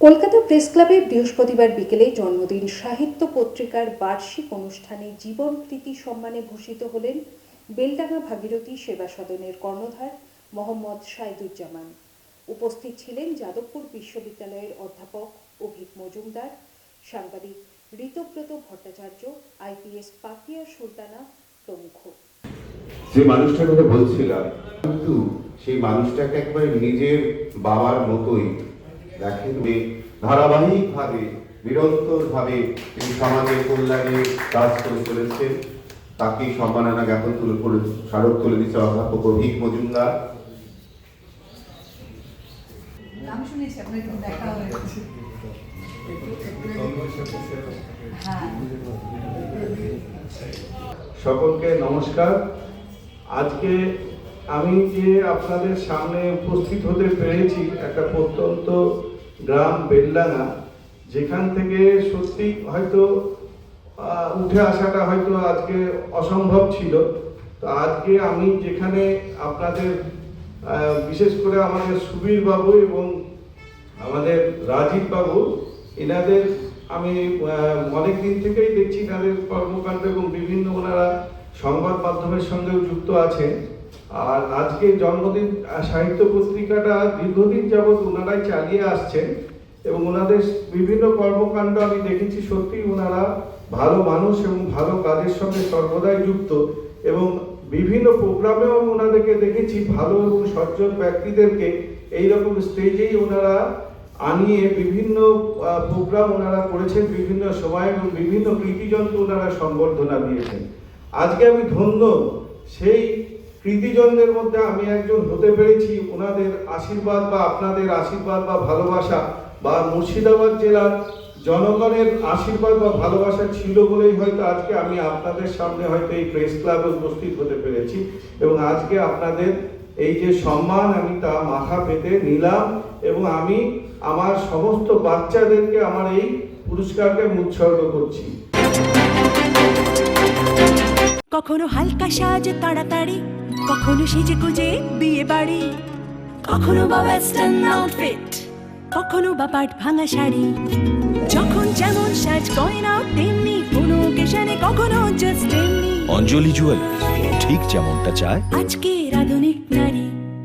Kolkata press ক্লাবে বৃহস্পতিবার বিকেলে জন্মদিন সাহিত্য পত্রিকার বার্ষিক অনুষ্ঠানে জীবন কৃতি সম্মানে ভূষিত হলেন বেলডাঙ্গা ভাগীরথী সেবা সদনের কর্ণধার মোহাম্মদ সাইদুজ্জামান উপস্থিত ছিলেন যাদবপুর বিশ্ববিদ্যালয়ের অধ্যাপক অভিক মজুমদার, সাংবাদিক ঋতব্রত ভট্টাচার্য, আইপিএস পাপিয়া সুলতানা প্রমুখ। যে মানুষটার কথা বলছিলাম, কিন্তু সেই মানুষটাকে একবারে নিজের বাবার মতোই দেখেন যে ধারাবাহিকভাবে নিরন্তরভাবে তিনি সমাজের কল্যাণে কাজ করে চলেছেন। তাকে সম্মাননা জ্ঞাপন তুলে করে স্মারক তুলে দিচ্ছে অধ্যাপক অভিক মজুমদার। সকলকে নমস্কার। আজকে আমি যে আপনাদের সামনে উপস্থিত হতে পেরেছি একটা প্রত্যন্ত গ্রাম বেলডাঙ্গা, যেখান থেকে সত্যি হয়তো উঠে আসাটা হয়তো আজকে অসম্ভব ছিল। তো আজকে আমি যেখানে আপনাদের বিশেষ করে আমাদের সুবীর বাবু এবং আমাদের রাজীব বাবু, এনাদের আমি অনেক দিন থেকেই দেখছি, তাদের কর্মকাণ্ড এবং বিভিন্ন ওনারা সংবাদ মাধ্যমের সঙ্গেও যুক্ত আছে আর আজকে জন্মদিন সাহিত্য পত্রিকাটা দীর্ঘদিন যাবৎ ওনারাই চালিয়ে আসছেন এবং ওনাদের বিভিন্ন কর্মকাণ্ড আমি দেখেছি সত্যি ওনারা ভালো মানুষ এবং ভালো কাজের সঙ্গে সর্বদাই যুক্ত এবং বিভিন্ন প্রোগ্রামেও আমি ওনাদেরকে দেখেছি ভালো এবং সজ্জন ব্যক্তিদেরকে। এইরকম স্টেজেই ওনারা আনিয়ে বিভিন্ন প্রোগ্রাম ওনারা করেছেন বিভিন্ন সময় এবং বিভিন্ন কৃতিজনকে ওনারা সম্বর্ধনা দিয়েছেন। আজকে আমি ধন্য সেই কৃতিজনদের মধ্যে আমি একজন হতে পেরেছি। ওনাদের আশীর্বাদ বা আপনাদের আশীর্বাদ বা ভালোবাসা বা মুর্শিদাবাদ জেলার জনগণের আশীর্বাদ বা ভালোবাসা ছিল বলেই হয়তো আজকে আমি আপনাদের সামনে হয়তো এই প্রেস ক্লাবে উপস্থিত হতে পেরেছি এবং আজকে আপনাদের এই যে সম্মান আমি তা মাথা পেতে নিলাম এবং আমি আমার সমস্ত বাচ্চাদেরকে আমার এই পুরস্কারকে উৎসর্গ করছি। কখনো হালকা সাজ, তাড়াতাড়ি কখনো সেজে গুজে বিয়ে বাড়ি। কখনো বা ওয়েস্টার্ন আউটফিট কখনো বা পাট ভাঙা শাড়ি। যখন যেমন সাজ গয়না তেমনি কোনো কেশানে কখনো জাস্ট তেমনি। অঞ্জলি জুয়েল ঠিক যেমনটা চায়। আজকে